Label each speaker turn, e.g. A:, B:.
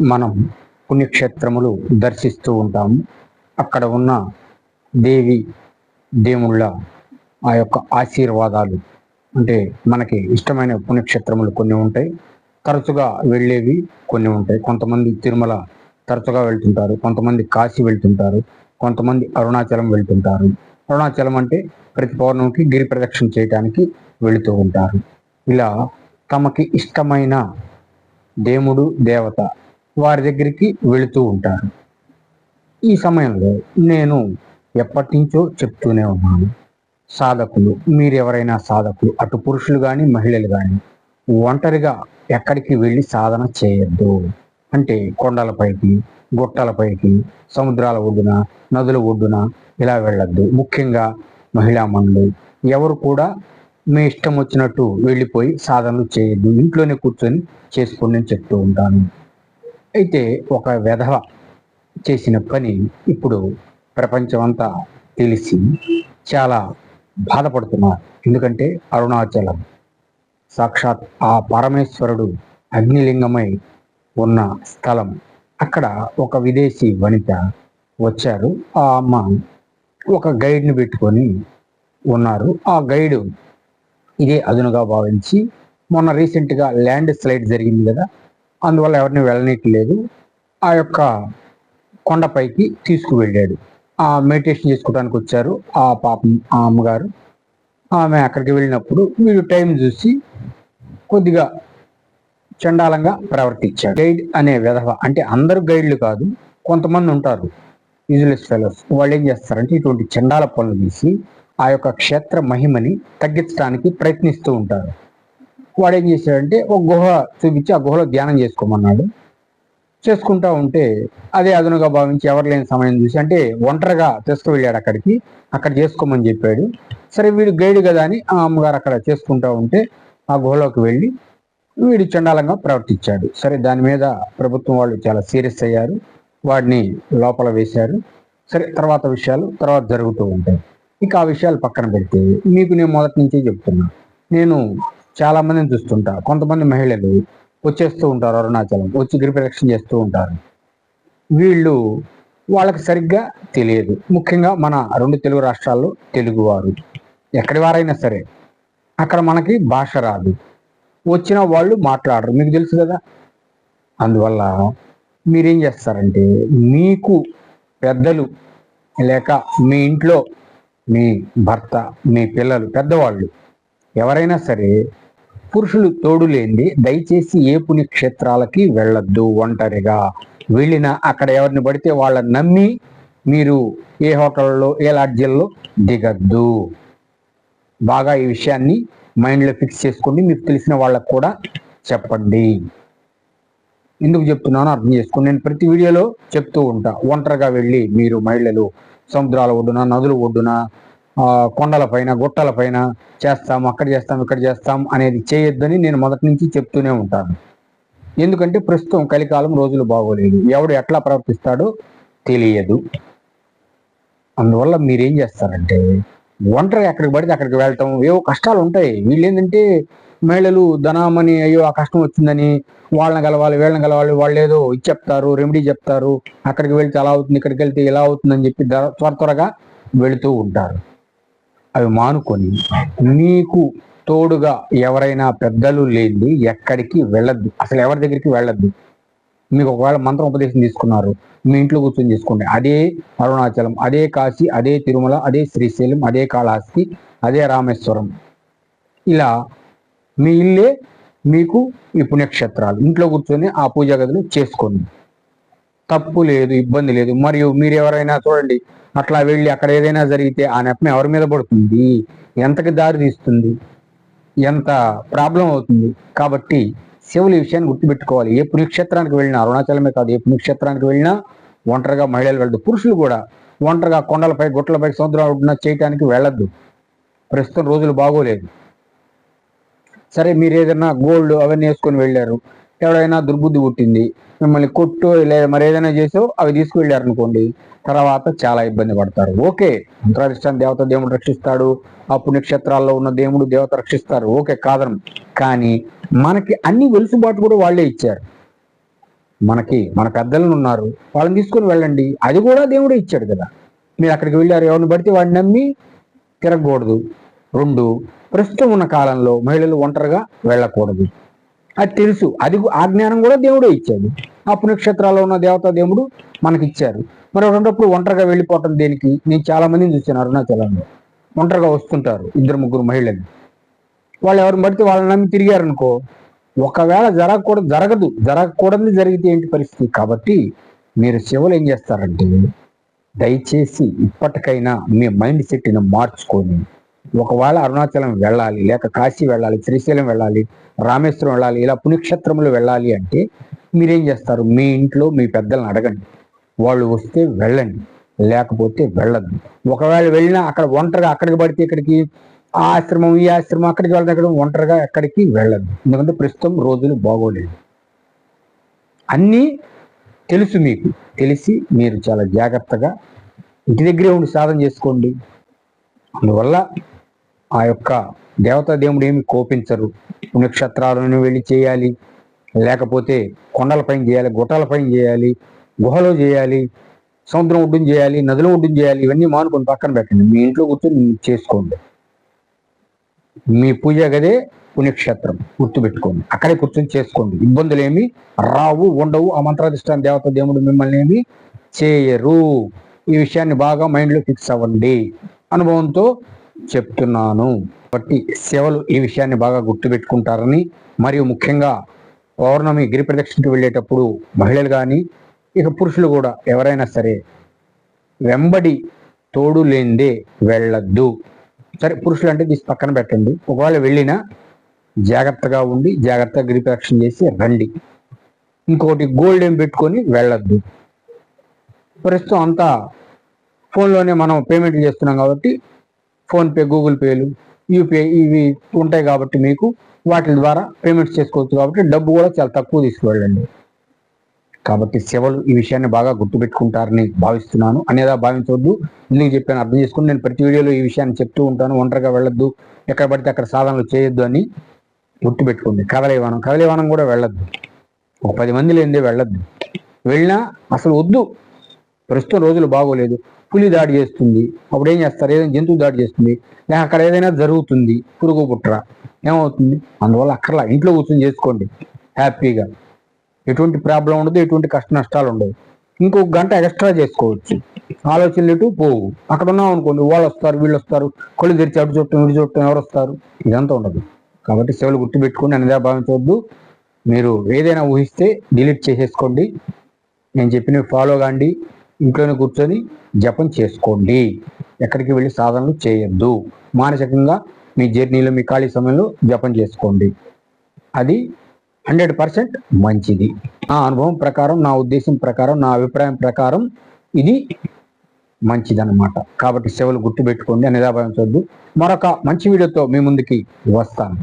A: మనం పుణ్యక్షేత్రములు దర్శిస్తూ ఉంటాము. అక్కడ ఉన్న దేవి దేవుళ్ళ ఆ యొక్క ఆశీర్వాదాలు అంటే మనకి ఇష్టమైన పుణ్యక్షేత్రములు కొన్ని ఉంటాయి. తరచుగా వెళ్ళేవి కొన్ని ఉంటాయి. కొంతమంది తిరుమల తరచుగా వెళ్తుంటారు. కొంతమంది కాశీ వెళ్తుంటారు. కొంతమంది అరుణాచలం వెళ్తుంటారు. అరుణాచలం అంటే ప్రతి పౌర్ణమికి గిరి ప్రదక్షిణ చేయడానికి వెళుతూ ఉంటారు. ఇలా తమకి ఇష్టమైన దేవుడు దేవత వారి దగ్గరికి వెళుతూ ఉంటారు. ఈ సమయంలో నేను ఎప్పటి నుంచో చెప్తూనే ఉన్నాను. సాధకులు మీరు ఎవరైనా సాధకులు అటు పురుషులు కానీ మహిళలు కానీ ఒంటరిగా ఎక్కడికి వెళ్ళి సాధన చేయొద్దు. అంటే కొండలపైకి గుట్టలపైకి సముద్రాల ఒడ్డున నదుల ఒడ్డున ఇలా వెళ్ళొద్దు. ముఖ్యంగా మహిళామణులు ఎవరు కూడా మీ ఇష్టం వచ్చినట్టు వెళ్ళిపోయి సాధనలు చేయొద్దు. ఇంట్లోనే కూర్చొని చేసుకోండి అని చెప్తూ ఉంటాను. అయితే ఒక వెధవ చేసిన పని ఇప్పుడు ప్రపంచం అంతా తెలిసి చాలా బాధపడుతున్నారు. ఎందుకంటే అరుణాచలం సాక్షాత్ ఆ పరమేశ్వరుడు అగ్నిలింగమై ఉన్న స్థలం. అక్కడ ఒక విదేశీ వనిత వచ్చారు. ఆ అమ్మ ఒక గైడ్ని పెట్టుకొని ఉన్నారు. ఆ గైడ్ ఇదే అదునుగా భావించి మొన్న రీసెంట్గా ల్యాండ్ స్లైడ్ జరిగింది కదా అందువల్ల ఎవరిని వెళ్ళనీయట్లేదు. ఆ యొక్క కొండపైకి తీసుకువెళ్ళాడు. ఆ మెడిటేషన్ చేసుకోవడానికి వచ్చారు ఆ పాపం ఆ అమ్మగారు. ఆమె అక్కడికి వెళ్ళినప్పుడు వీడు టైం చూసి కొద్దిగా చండాలంగా ప్రవర్తించాడు గైడ్ అనే విధవ అంటే అందరు గైడ్లు కాదు కొంతమంది ఉంటారు. యూజ్లెస్ ఫెలోస్ వాళ్ళు ఏం చేస్తారంటే ఇటువంటి చండాల పనులు తీసి ఆ యొక్క క్షేత్ర మహిమని తగ్గించడానికి ప్రయత్నిస్తూ ఉంటారు. వాడు ఏం చేశాడంటే ఒక గుహ చూపించి ఆ గుహలో ధ్యానం చేసుకోమన్నాడు. చేసుకుంటా ఉంటే అదే అదునుగా భావించి ఎవరు లేని సమయం చూసి అంటే ఒంటరిగా తీసుకువెళ్ళాడు అక్కడికి అక్కడ చేసుకోమని చెప్పాడు. సరే వీడు గైడ్ కదా అని ఆ అమ్మగారు అక్కడ చేసుకుంటా ఉంటే ఆ గుహలోకి వెళ్ళి వీడు చండాలంగా ప్రవర్తించాడు. సరే దాని మీద ప్రభుత్వం వాళ్ళు చాలా సీరియస్ అయ్యారు. వాడిని లోపల వేశారు. సరే తర్వాత విషయాలు తర్వాత జరుగుతూ ఉంటాయి. ఇక ఆ విషయాలు పక్కన పెడితే మీకు నేను మొదటి నుంచే చెప్తున్నా. నేను చాలా మందిని చూస్తుంటా కొంతమంది మహిళలు వచ్చేస్తూ ఉంటారు అరుణాచలం వచ్చి గిరి చేస్తూ ఉంటారు. వీళ్ళు వాళ్ళకి సరిగ్గా తెలియదు. ముఖ్యంగా మన రెండు తెలుగు రాష్ట్రాల్లో తెలుగువారు ఎక్కడి వారైనా సరే అక్కడ మనకి భాష రాదు. వచ్చిన వాళ్ళు మాట్లాడరు. మీకు తెలుసు కదా? అందువల్ల మీరేం చేస్తారంటే మీకు పెద్దలు లేక మీ ఇంట్లో మీ భర్త మీ పిల్లలు పెద్దవాళ్ళు ఎవరైనా సరే పురుషులు తోడు దయచేసి ఏ పుణ్యక్షేత్రాలకి వెళ్ళొద్దు ఒంటరిగా. వెళ్ళిన అక్కడ ఎవరిని పడితే వాళ్ళని నమ్మి మీరు ఏ హోటల్లో ఏ లాడ్జీల్లో దిగద్దు. బాగా ఈ విషయాన్ని మైండ్లో ఫిక్స్ చేసుకోండి. మీకు తెలిసిన వాళ్ళకు కూడా చెప్పండి. ఎందుకు చెప్తున్నానో అర్థం చేసుకోండి. నేను ప్రతి వీడియోలో చెప్తూ ఉంటా. ఒంటరిగా వెళ్ళి మీరు మహిళలు సముద్రాల ఒడ్డున నదుల ఒడ్డున ఆ, కొండలపైన గుట్టలపైన చేస్తాం అక్కడ చేస్తాం ఇక్కడ చేస్తాం అనేది చేయొద్దని నేను మొదటి నుంచి చెప్తూనే ఉంటాను. ఎందుకంటే ప్రస్తుతం కలికాలం రోజులు బాగోలేదు. ఎవడు ఎట్లా ప్రవర్తిస్తాడో తెలియదు. అందువల్ల మీరేం చేస్తారంటే ఒంటరి ఎక్కడికి పడితే అక్కడికి వెళ్ళటం ఏవో కష్టాలు ఉంటాయి. వీళ్ళు ఏంటంటే మహిళలు ధనామని అయ్యో ఆ కష్టం వచ్చిందని వాళ్ళని కలవాలి వీళ్ళని కలవాలి వాళ్ళు ఏదో ఇది చెప్తారు రెమెడీ చెప్తారు. అక్కడికి వెళ్తే అలా అవుతుంది ఇక్కడికి వెళ్తే ఇలా అవుతుందని చెప్పి త్వర త్వరగా వెళుతూ ఉంటారు. అవి మానుకొని మీకు తోడుగా ఎవరైనా పెద్దలు లేని ఎక్కడికి వెళ్ళద్దు. అసలు ఎవరి దగ్గరికి వెళ్ళద్దు. మీకు ఒకవేళ మంత్రం ఉపదేశం తీసుకున్నారు మీ ఇంట్లో కూర్చొని తీసుకోండి అదే అరుణాచలం అదే కాశీ అదే తిరుమల అదే శ్రీశైలం అదే కాళహస్తి అదే రామేశ్వరం. ఇలా మీ ఇల్లే మీకు ఈ పుణ్యక్షేత్రాలు. ఇంట్లో కూర్చొని ఆ పూజా గదిలో చేసుకోండి. తప్పు లేదు ఇబ్బంది లేదు. మరియు మీరు ఎవరైనా చూడండి అట్లా వెళ్ళి అక్కడ ఏదైనా జరిగితే ఆ నెపం ఎవరి మీద పడుతుంది? ఎంతకి దారి తీస్తుంది? ఎంత ప్రాబ్లం అవుతుంది? కాబట్టి శివులు ఈ విషయాన్ని గుర్తుపెట్టుకోవాలి. ఏ పుణ్యక్షేత్రానికి వెళ్ళినా అరుణాచలమే కాదు ఏ పుణ్యక్షేత్రానికి వెళ్ళినా ఒంటరిగా మహిళలు వెళ్ళదు పురుషులు కూడా ఒంటరిగా కొండలపై గుట్టలపై సముద్రాలు ఉన్న చేయటానికి వెళ్ళద్దు. ప్రస్తుతం రోజులు బాగోలేదు. సరే మీరు ఏదైనా గోల్డ్ అవన్నీ వేసుకొని వెళ్ళారు. ఎవడైనా దుర్బుద్ధి పుట్టింది మిమ్మల్ని కొట్టు లేదా మరి ఏదైనా చేసో అవి తీసుకువెళ్ళారు అనుకోండి తర్వాత చాలా ఇబ్బంది పడతారు. ఓకే అంతరాధిష్టాన్ని దేవత దేవుడు రక్షిస్తాడు ఆ పుణ్యక్షేత్రాల్లో ఉన్న దేవుడు దేవత రక్షిస్తారు. ఓకే కాదరం కానీ మనకి అన్ని వెలుసుబాటు కూడా వాళ్ళే ఇచ్చారు. మనకి మన పెద్దలను ఉన్నారు. వాళ్ళని తీసుకొని వెళ్ళండి. అది కూడా దేవుడే ఇచ్చాడు కదా. మీరు అక్కడికి వెళ్ళారు ఎవరిని పడితే వాడిని నమ్మి తిరగకూడదు. రెండు ప్రస్తుతం ఉన్న కాలంలో మహిళలు ఒంటరిగా వెళ్ళకూడదు. అది తెలుసు. అది ఆ జ్ఞానం కూడా దేవుడే ఇచ్చాడు. ఆ పుణ్యక్షేత్రాల్లో ఉన్న దేవతా దేవుడు మనకి ఇచ్చారు మరి ఒకటప్పుడు ఒంటరిగా వెళ్ళిపోవటం దేనికి? నేను చాలా మందిని చూశాను అరుణాచలంలో. ఒంటరిగా వస్తుంటారు ఇద్దరు ముగ్గురు మహిళలు. వాళ్ళు ఎవరు పడితే వాళ్ళని నమ్మి తిరిగారనుకో ఒకవేళ జరగకూడదు జరగదు జరగకూడదు జరిగితే ఏంటి పరిస్థితి? కాబట్టి మీరు శివులు ఏం చేస్తారంటే దయచేసి ఇప్పటికైనా మీ మైండ్ సెట్ని మార్చుకొని ఒకవేళ అరుణాచలం వెళ్ళాలి లేక కాశీ వెళ్ళాలి శ్రీశైలం వెళ్ళాలి రామేశ్వరం వెళ్ళాలి ఇలా పుణ్యక్షేత్రములు వెళ్ళాలి అంటే మీరేం చేస్తారు? మీ ఇంట్లో మీ పెద్దలను అడగండి. వాళ్ళు వస్తే వెళ్ళండి లేకపోతే వెళ్ళదు. ఒకవేళ వెళ్ళినా అక్కడ ఒంటరిగా అక్కడికి పడితే ఇక్కడికి ఆ ఆశ్రమం ఈ ఆశ్రమం అక్కడికి వెళ్ళడం ఇక్కడ ఒంటరిగా ఎక్కడికి వెళ్ళదు. ఎందుకంటే ప్రస్తుతం రోజులు బాగోలేదు. అన్నీ తెలుసు మీకు. తెలిసి మీరు చాలా జాగ్రత్తగా ఇంటి దగ్గరే ఉండి సాధన చేసుకోండి. అందువల్ల ఆ యొక్క దేవతా దేవుడు ఏమి కోపించరు. పుణ్యక్షేత్రాలను వెళ్ళి చేయాలి లేకపోతే కొండలపైన చేయాలి గుట్టలపైన చేయాలి గుహలో చేయాలి సముద్రం ఒడ్డున చేయాలి నదులు ఒడ్డున చేయాలి ఇవన్నీ మానుకొని పక్కన పెట్టండి. మీ ఇంట్లో కూర్చొని చేసుకోండి. మీ పూజ గదే పుణ్యక్షేత్రం గుర్తుపెట్టుకోండి. అక్కడే కూర్చొని చేసుకోండి. ఇబ్బందులు ఏమి రావు ఉండవు. ఆ మంత్రాధిష్టాన దేవత దేవుడు మిమ్మల్ని ఏమి చేయరు. ఈ విషయాన్ని బాగా మైండ్లో ఫిక్స్ అవ్వండి. అనుభవంతో చెప్తున్నాను. కాబట్టి సేవలు ఈ విషయాన్ని బాగా గుర్తుపెట్టుకుంటారని మరియు ముఖ్యంగా పౌర్ణమి గిరి ప్రదక్షిణకి వెళ్ళేటప్పుడు మహిళలు కానీ ఇక పురుషులు కూడా ఎవరైనా సరే వెంబడి తోడు లేనిదే వెళ్ళద్దు. సరే పురుషులు అంటే తీసి పక్కన పెట్టండి. ఒకవేళ వెళ్ళినా జాగ్రత్తగా ఉండి జాగ్రత్తగా గిరి ప్రదక్షిణ చేసి రండి. ఇంకోటి గోల్డ్ ఏం పెట్టుకొని వెళ్ళద్దు. ప్రస్తుతం అంతా ఫోన్లోనే మనం పేమెంట్ చేస్తున్నాం కాబట్టి ఫోన్పే గూగుల్ పేలు యూపీఐ ఇవి ఉంటాయి కాబట్టి మీకు వాటి ద్వారా పేమెంట్స్ చేసుకోవచ్చు కాబట్టి డబ్బు కూడా చాలా తక్కువ తీసుకువెళ్ళండి కాబట్టి సేవలు ఈ విషయాన్ని బాగా గుర్తుపెట్టుకుంటారని భావిస్తున్నాను. అనేదా భావించవద్దు. ఎందుకు చెప్పాను అర్థం చేసుకుని నేను ప్రతి వీడియోలో ఈ విషయాన్ని చెప్తూ ఉంటాను. ఒంటరిగా వెళ్ళొద్దు. ఎక్కడ పడితే అక్కడ సాధనలు చేయొద్దు అని గుర్తుపెట్టుకోండి. కదలేవనం కదలేవనం కూడా వెళ్ళొద్దు. ఒక పది మంది లేనిదే వెళ్ళొద్దు. వెళ్ళినా అసలు వద్దు. ప్రస్తుతం రోజులు బాగోలేదు. పులి దాడి చేస్తుంది. అప్పుడు ఏం చేస్తారు? ఏదైనా జంతువు దాడి చేస్తుంది. లేక అక్కడ ఏదైనా జరుగుతుంది. పురుగు పుట్ర. ఏమవుతుంది? అందువల్ల అక్కర్లా. ఇంట్లో కూర్చొని చేసుకోండి. హ్యాపీగా. ఎటువంటి ప్రాబ్లం ఉండదు. ఎటువంటి కష్ట నష్టాలు ఉండవు. ఇంకొక గంట ఎక్స్ట్రా చేసుకోవచ్చు. ఆలోచనలు ఇటు పోవు. అక్కడ ఉన్నాం అనుకోండి. వాళ్ళు వస్తారు వీళ్ళు వస్తారు. కళ్ళు తెరిచి అటు చుట్టం ఇటు చుట్టం ఎవరు వస్తారు? ఇదంతా ఉండదు. కాబట్టి సేవలు గుర్తుపెట్టుకుని అనేదా భావించవద్దు మీరు ఏదైనా ఊహిస్తే డిలీట్ చేసేసుకోండి. నేను చెప్పినవి ఫాలో కాండి. ఇంట్లోనే కూర్చొని జపం చేసుకోండి. ఎక్కడికి వెళ్ళి సాధనలు చేయొద్దు. మానసికంగా మీ జర్నీలో మీ ఖాళీ సమయంలో జపం చేసుకోండి. అది హండ్రెడ్ పర్సెంట్ మంచిది. నా అనుభవం ప్రకారం నా ఉద్దేశం ప్రకారం నా అభిప్రాయం ప్రకారం ఇది మంచిదన్నమాట. కాబట్టి సేవలు గుర్తుపెట్టుకోండి అని భావించవద్దు మరొక మంచి వీడియోతో మీ ముందుకి వస్తాను.